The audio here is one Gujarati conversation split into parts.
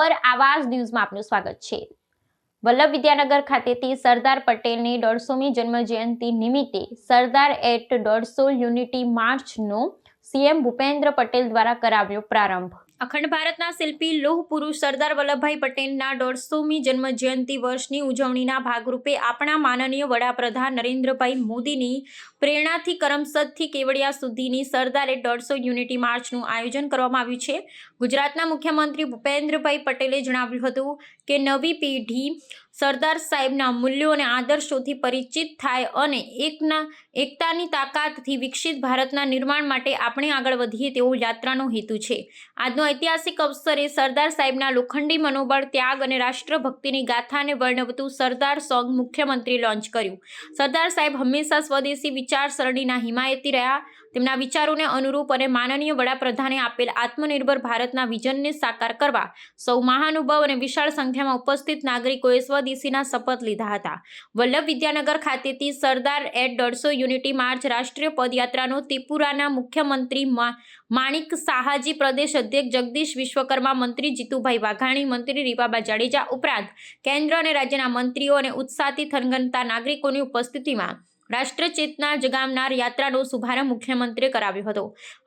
આવાજ ન્યૂઝમાં આપનું સ્વાગત છે. વલ્લભ વિદ્યાનગર ખાતેથી સરદાર પટેલની દોઢસોમી જન્મ જયંતિ નિમિત્તે સરદાર એટ દોઢસો યુનિટી માર્ચનો સીએમ ભૂપેન્દ્ર પટેલ દ્વારા કરાવ્યો પ્રારંભ. અખંડ ભારતના શિલ્પી લોહ પુરુષ સરદાર વલ્લભભાઈ પટેલના દોઢસોમી જન્મ જયંતિ વર્ષની ઉજવણીના ભાગરૂપે આપણા માનનીય વડાપ્રધાન નરેન્દ્રભાઈ મોદીની પ્રેરણાથી કરમસદથી કેવડિયા સુધીની સરદારે દોઢસો યુનિટી માર્ચનું આયોજન કરવામાં આવ્યું છે. ગુજરાતના મુખ્યમંત્રી ભૂપેન્દ્રભાઈ પટેલે જણાવ્યું હતું કે નવી પેઢી સરદાર સાહેબના મૂલ્યો અને આદર્શોથી પરિચિત થાય અને એકના, એકતાની તાકાતથી વિકસિત ભારતના નિર્માણ માટે આપણે આગળ વધીએ તેવો યાત્રાનો હેતુ છે. આજનો ઐતિહાસિક અવસરે સરદાર સાહેબના લોખંડી મનોબળ, ત્યાગ અને રાષ્ટ્રભક્તિની ગાથાને વર્ણવતું સરદાર સોંગ મુખ્યમંત્રી લોન્ચ કર્યું. સરદાર સાહેબ હંમેશા સ્વદેશી વિચારસરણીના હિમાયતી રહ્યા. તેમના વિચારોને અનુરૂપ અને માનનીય વડાપ્રધાને આપેલ આત્મનિર્ભર ભારતના વિઝનને સાકાર કરવા સૌ મહાનુભાવ અને વિશાળ સંખ્યામાં ઉપસ્થિત નાગરિકોએ સ્વદેશીના શપથ લીધા હતા. વલ્લભ વિદ્યાનગર ખાતેથી સરદાર એટ દોઢસો યુનિટી માર્ચ રાષ્ટ્રીય પદયાત્રાનો ત્રિપુરાના મુખ્યમંત્રી માણિક સાહાજી પ્રદેશ અધ્યક્ષ જગદીશ વિશ્વકર્મા, મંત્રી જીતુભાઈ વાઘાણી, મંત્રી રીપાબા જાડેજા ઉપરાંત કેન્દ્ર અને રાજ્યના મંત્રીઓ અને ઉત્સાહથી થનગનતા નાગરિકોની ઉપસ્થિતિમાં રાષ્ટ્ર ચેતના જગાવનાર યાત્રાનો શુભારંભ મુખ્યમંત્રીએ કરાવ્યો હતો.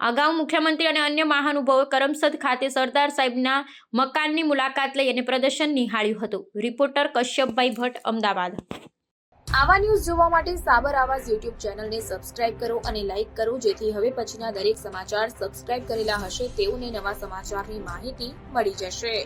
અગાઉ મુખ્યમંત્રી અને અન્ય મહાનુભાવોએ કરમસદ ખાતે સરદાર સાહેબના મકાનની મુલાકાત લઈ અને પ્રદર્શન નિહાળ્યું હતું. રિપોર્ટર કશ્યપભાઈ ભટ્ટ, અમદાવાદ. આવા ન્યૂઝ જોવા માટે સાબર આવાજ યુટ્યુબ ચેનલને સબસ્ક્રાઇબ કરો અને લાઇક કરો, જેથી હવે પછીના દરેક સમાચાર સબસ્ક્રાઇબ કરેલા હશે તેઓને નવા સમાચારની માહિતી મળી જશે.